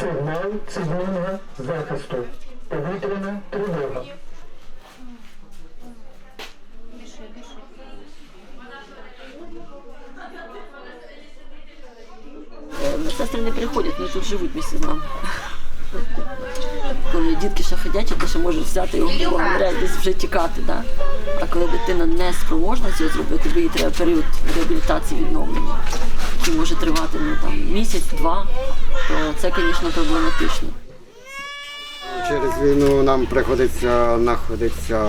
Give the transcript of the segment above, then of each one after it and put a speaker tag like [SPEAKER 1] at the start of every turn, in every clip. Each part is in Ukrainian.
[SPEAKER 1] Сигнал цивільного захисту. Повітряна тривога.
[SPEAKER 2] Медсестри не приходять, вони тут живуть місяць з нами. Коли дітки ще ходять, то ще можуть взяти його в говорять, десь вже тікати. Да? А коли дитина не спроможна цього зробити, бо їй треба період реабілітації відновлення, який може тривати ну, там, місяць-два, то це, звісно, проблематично.
[SPEAKER 3] Через війну нам приходиться знаходитися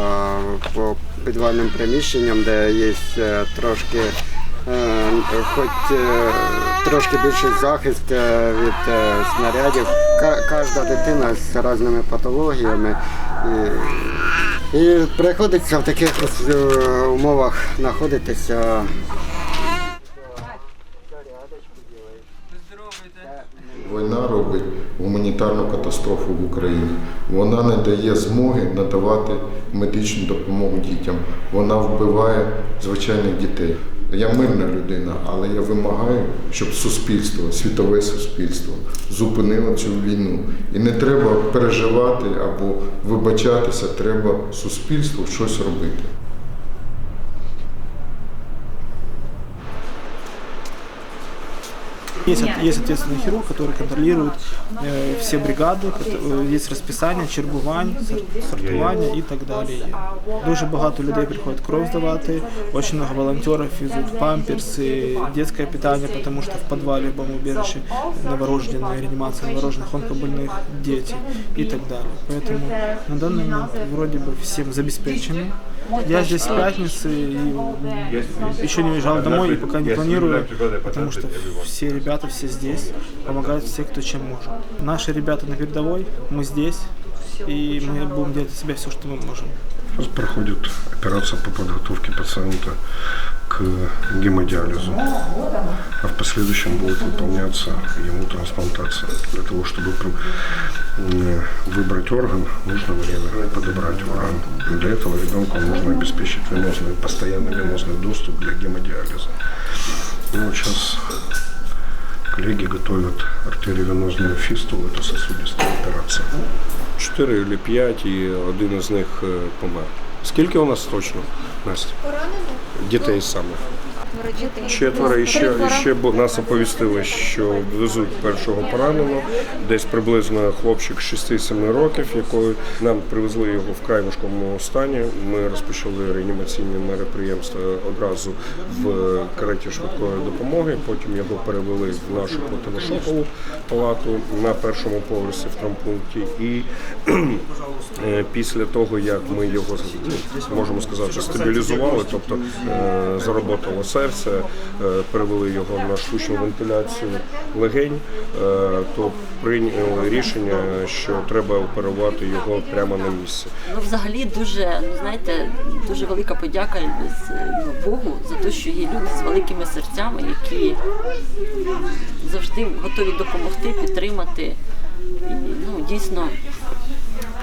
[SPEAKER 3] по підвальним приміщенням, де є е, трошки, е, хоч е, трошки більший захист від снарядів. Кожна дитина з різними патологіями. І, і приходиться в таких е, умовах знаходитися.
[SPEAKER 4] Війна робить гуманітарну катастрофу в Україні. Вона не дає змоги надавати медичну допомогу дітям. Вона вбиває звичайних дітей. Я мирна людина, але я вимагаю, щоб суспільство, світове суспільство зупинило цю війну. І не треба переживати або вибачатися, треба суспільству щось робити.
[SPEAKER 5] Есть, есть ответственный хирург, который контролирует э, все бригады, э, есть расписання, чергування, сор- сортування і так далі. Дуже багато людей приходять кров здавати, очень много волонтеров везут памперсы, детское питание, потому что в подвале в бомбоубежище новорожденные, реанимация новорожденных, онкобольных дети и так далее. Поэтому на данный момент вроде бы всем забеспечены. Я здесь с пятницы и еще не уезжал домой и пока не планирую, потому что все ребята все здесь, помогают все, кто чем может. Наши ребята на передовой, мы здесь, и мы будем делать от себя все, что мы можем.
[SPEAKER 6] Сейчас проходит операция по подготовке пациента к гемодиализу, а в последующем будет выполняться ему трансплантация. Для того, чтобы выбрать орган, нужно время подобрать орган. Для этого ребенку нужно обеспечить венозный, постоянный венозный доступ для гемодиализа. Вот сейчас коллеги готовят артериовенозную фистулу, это сосудистая операция.
[SPEAKER 7] Чотири или п'ять, і один із них е, помер. Скільки у нас точно, Настя? Дітей саме. Четверо і ще, і ще бо нас оповістили, що везуть першого пораненого, десь приблизно хлопчик 6-7 років, якої нам привезли його в край важкому стані. Ми розпочали реанімаційні мероприємства одразу в кареті швидкої допомоги. Потім його перевели в нашу противошокову палату на першому поверсі в травмпункті. І е, після того, як ми його можемо сказати, стабілізували, тобто е, заработало серце, е, перевели його на штучну вентиляцію легень, е, то прийняли рішення, що треба оперувати його прямо на місці.
[SPEAKER 2] Ну, взагалі дуже, ну знаєте, дуже велика подяка ну, Богу за те, що є люди з великими серцями, які завжди готові допомогти, підтримати і ну, дійсно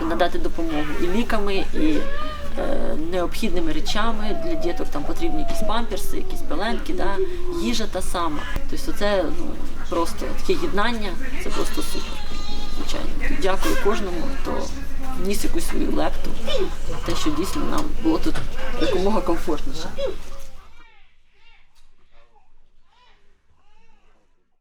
[SPEAKER 2] надати допомогу і ліками, і необхідними речами для діток. Там потрібні якісь памперси, якісь пеленки, да? їжа та сама. Тобто це ну, просто таке єднання, це просто супер. Звичайно. Дякую кожному, хто вніс якусь свою лепту, те, що дійсно нам було тут якомога комфортніше.